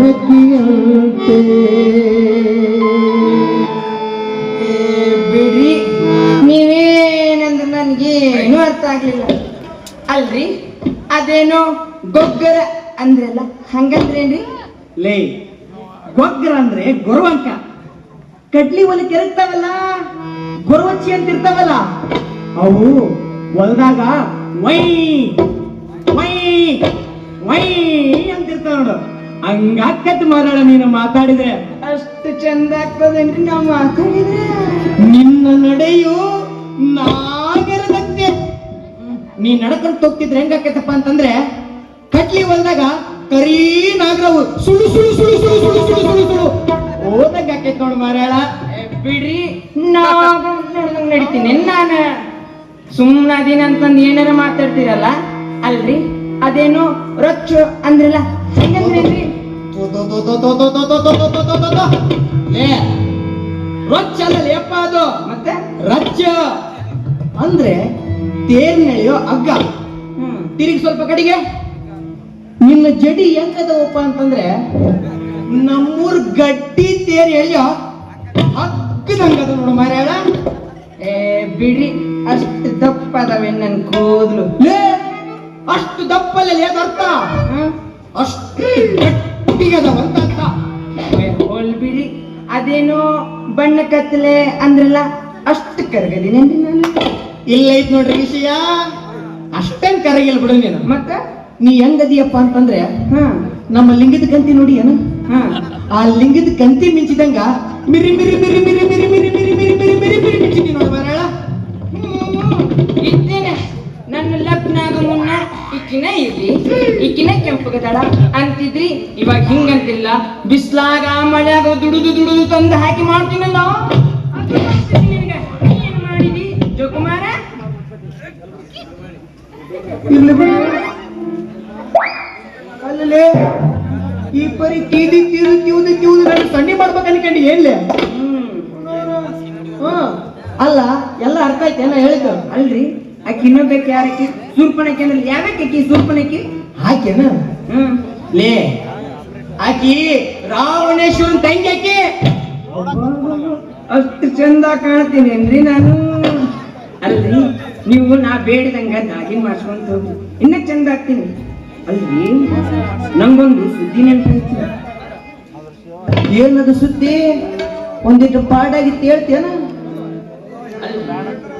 ಸುವನಕಿಯಂತೆ ಬಿಡಿ. ನೀವೇನಂದ್ರೆ ನನಗೆ ಏನು ಅರ್ಥ ಆಗ್ಲಿಲ್ಲ. ಅಲ್ರಿ? ಅದೇನೋ ಗೊಗ್ಗರ ಅಂದ್ರಲ್ಲ ಹಂಗಂದ್ರೇನ್ರಿ? ಲೇ ಗೊಗ್ಗರ ಅಂದ್ರೆ ಗೊರವಂಕ. ಕಡ್ಲಿ ಒಲಿ ಕೆರಗ್ತಾವಲ್ಲ ಗೊರವಚ್ಚಿ ಅಂತ ಇರ್ತಾವಲ್ಲ ಅವು ಹೊಲದಾಗ ವೈ ವೈ ವೈ ಅಂತಿರ್ತಾವ ನೋಡು. ಹಂಗಾಕತ್ ಮಾರಾಳ ನೀನು ಮಾತಾಡಿದ್ರೆ. ಅಷ್ಟು ಚಂದ ಆಗ್ತದೇನ್ರಿ ನಾವು ಮಾತಾಡಿದ್ರೆ ನಿನ್ನ ನಡೆಯು ನಾಗರದಂತೆ ನೀ ನಡ್ಕೊಂಡು ತೊಕ್ತಿದ್ರೆ ಹೆಂಗಾಕತ್ತಪ್ಪ ಅಂತಂದ್ರೆ ಕಟ್ಲಿ ಹೊಲ್ದಾಗ ಕರೀ ನಾಗರವು ಸುಳು ಸುಳು ಸುಳು ಸುಳು ಸುಳು ಸುಳು ಸುಳು ಸುಳು ಓದಂಗ ಆಕೈತ್ ನೋಡು ಮಾರಾಳ ಬಿಡ್ರಿ ನಡಿತೀನಿ. ನಾನು ಸುಮ್ಮನೆ ಅಂತಂದು ಏನಾರ ಮಾತಾಡ್ತೀರಲ್ಲ ಅಲ್ರಿ? ಅದೇನೋ ರೊಚ್ಚು ಅಂದ್ರಲ್ಲ? ಹೆಂಗಂದ್ರೇನ್ರಿ ಲೇ ಅದು? ಮತ್ತೆ? ರಚ್ಚ ಅಂದ್ರೆ ತೇರ್ ಅಗ್ಗ ಹಗ್ಗ. ತಿರುಗಿ ಸ್ವಲ್ಪ ಕಡೆಗೆ. ನಿನ್ನ ಜಡಿ ಹೆಂಗದವಪ್ಪ ಅಂತಂದ್ರೆ ನಮ್ಮೂರ್ ಗಟ್ಟಿ ತೇರ್ ಎಳೆಯೋ ಹಗ್ಗದಂಗದ ನೋಡು ಮಾರ್ಯಾಳ. ಏ ಬಿಡಿ ಅಷ್ಟು ದಪ್ಪದವೆ ನನ್ನ ಕೂದಲು. ಲೇ ಅಷ್ಟು ದಪ್ಪಲ್ಲಿ ಅದರ್ಥ ಅಷ್ಟು ಅರ್ಥ ಹೋಲ್ ಅದೇನೋ ಬಣ್ಣ ಕತ್ತಲೆ ಅಂದ್ರಲ್ಲ ಅಷ್ಟು ಕರಗದಿನಿ ನಾನು. ಇಲ್ಲ ಐತ್ ನೋಡ್ರಿ ವಿಷಯ. ಅಷ್ಟೇನ್ ಕರಗಿಲ್ ಬಿಡು ನೀನು. ಮತ್ತ? ನೀ ಹೆಂಗದಿಯಪ್ಪ ಅಂತಂದ್ರೆ ನಮ್ಮ ಲಿಂಗದ ಕಂತಿ ನೋಡಿ ಏನು? ಆ ಲಿಂಗದ ಕಂತಿ ಮಿಂಚಿದಂಗ ಮಿರಿ ಮಿರಿ ಮಿರಿ ಮಿರಿ ಮಿರಿ ಮಿರಿ ಮಿರಿ ಬಿಸ್ಲಾಗ ಮಳ್ಯಾಗ ದುಡಿದು ದುಡಿದು ತಂದು ಹಾಕಿ ಮಾಡ್ತೀನಿ ನಾವು ಜೋಕುಮಾರ ಅಲ್ಲಿ ಈ ಪರಿ ತೀದಿ ತೀದು ತೀವ್ದು ತೀವ್ದು ನಾನು ಸಣ್ಣಿ ಮಾಡ್ಬೇಕು ಅನ್ಕಂಡು ಏನ್ಲೆ? ಹ್ಞೂ ಅಲ್ಲ ಎಲ್ಲ ಅರ್ಥ ಆಯ್ತು ಎಲ್ಲ ಹೇಳ್ತಾರ ಅಲ್ರಿ ಆಕಿ ಇನ್ನೊಬ್ಬಕ್ಕೆ ಯಾರಕ್ಕಿ ಸೂರ್ಪಣಕ್ಕೆ ಅಂದ್ರೆ ಯಾವ್ಯಾಕೆ ಆಕಿ ಸೂರ್ಪಣಕ್ಕೆ ಹಾಕ್ಯನ ಹ್ಞೂ ಲೇ ಆಕಿ ರಾವಣೇಶ್ವರ ತಂಗಿ ಆಕಿ. ಅಷ್ಟು ಚಂದ ಕಾಣ್ತೀನೇನ್ರಿ ನಾನು? ಅಲ್ರಿ ನೀವು ನಾ ಬೇಡದಂಗ ದಾಗಿನ್ ಮಾಡ್ಸ್ಕೊಂತ ಹೋಗ್ರಿ. ಇನ್ನ ಚಂದ ಆಗ್ತೀನಿ. ಅಲ್ರಿ ನಂಗೊಂದು ಸುದ್ದಿ ನೆನಪೈತಿ ಏನದು ಸುದ್ದಿ? ಒಂದಿಟ್ಟು ಪಾಡಾಗಿ ಹೇಳ್ತೇನ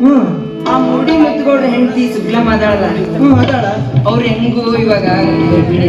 ಹ್ಮ್ ಆ ಮುಡಿ ಮುತ್ಗೌಡ್ರ ಹೆಂಡತಿ ಸುಗ್ಲ ಅದಾಳ ಹ್ಮ್ ಅದಾಳ. ಅವ್ರ ಹೆಂಗು ಇವಾಗ ಗರ್ಭಿಣಿ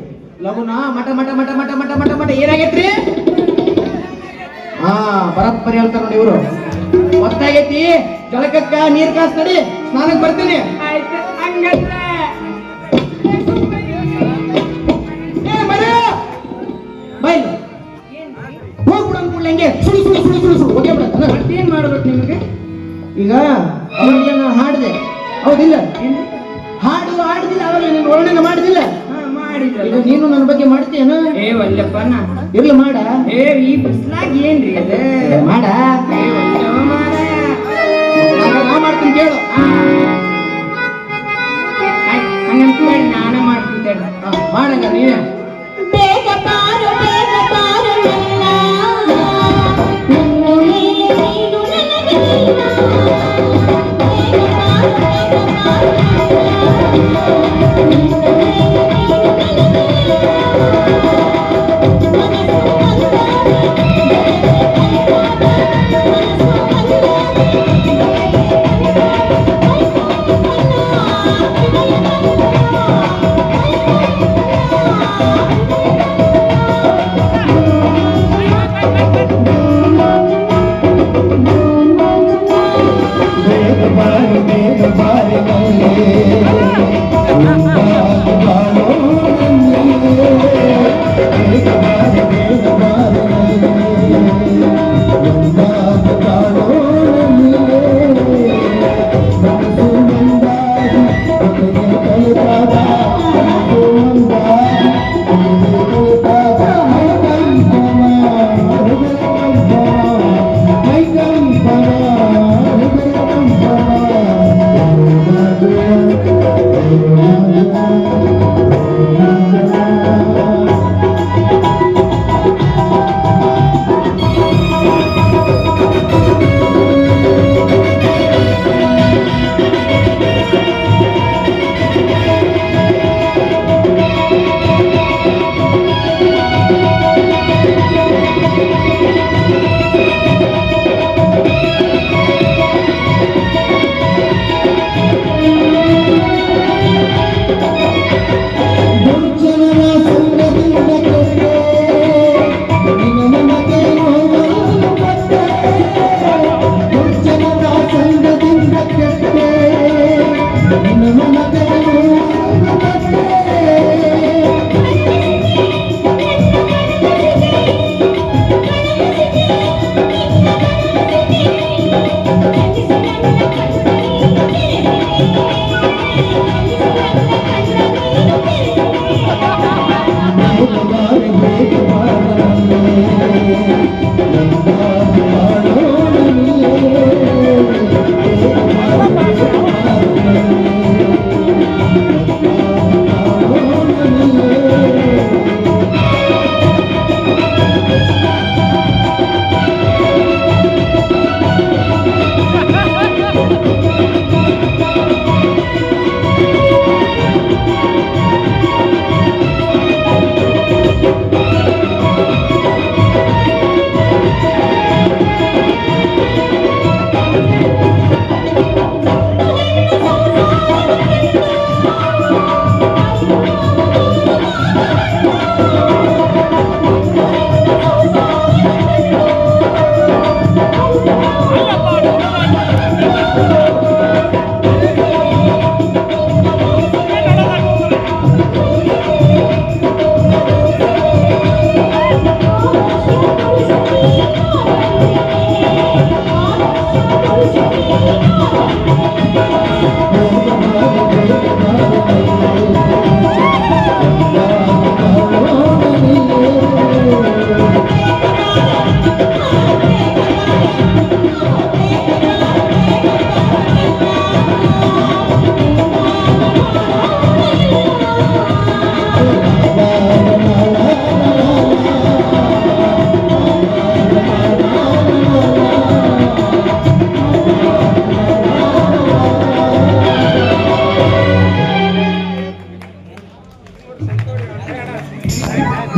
ಲಗುನ? ಮಟ ಮಟ ಮಟ ಮಟ ಮಟ ಮಟ ಮಟ ಏನಾಗೈತ್ರಿ? ಹಾ ಬರಬ್ಬರಿ ಹೇಳ್ತಾರ ನೋಡಿ ಇವರು. ಗೊತ್ತಾಗೈತಿ? ಜಳಕಕ್ಕ ನೀರ್ ಕಾಸ್ ನಡಿ ಸ್ನಾನಕ್ ಬರ್ತೀನಿ. ಬೈಲ್. ಹೋಗ್ಬಿಡ ಅನ್ಕೊಳ್ಳಿ ಹಂಗೆ. ಸುಳು ಸುಳು ಸುಳು ಸುಳು ಸುಳು ಹೋಗೇ ಬಿಡ ಮತ್ತೇನ್ ಮಾಡ್ಬೇಕು ನಿಮಗೆ? ಈಗ ಅವನಿಗೆ ನಾ ಹಾಡಿದೆ? ಹೌದಿಲ್ಲ? ಹಾಡು ಹಾಡಿದಿಲ್ಲ ಅವಾಗ ನೀನು ವರ್ಣನೆ ಮಾಡಿದಿಲ್ಲ. ಈಗ ನೀನು ನನ್ನ ಬಗ್ಗೆ ಮಾಡ್ತೀಯನ? ಏ ಒಲ್ಲಪ್ಪ ನಾ ಇರ್ಲಿ ಮಾಡ. ಏ ಈ ಬಿಸ್ಲಾಗ ಏನ್ರಿ ಅದ? ಮಾಡ. ನಾ ಮಾಡ್ತೀನಿ ಕೇಳು. ಹಂಗಂತ ಮಾಡಿ ನಾನ ಮಾಡ್ತೀನಿ ನೀನೇ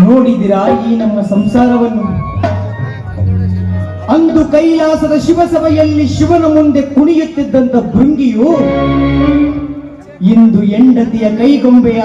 ನೋಡಿದಿರಾ ಈ ನಮ್ಮ ಸಂಸಾರವನ್ನು? ಅಂದು ಕೈಲಾಸದ ಶಿವಸಭೆಯಲ್ಲಿ ಶಿವನ ಮುಂದೆ ಕುಣಿಯುತ್ತಿದ್ದಂತ ಭೃಂಗಿಯು ಇಂದು ಹೆಂಡತಿಯ ಕೈಗೊಂಬೆಯ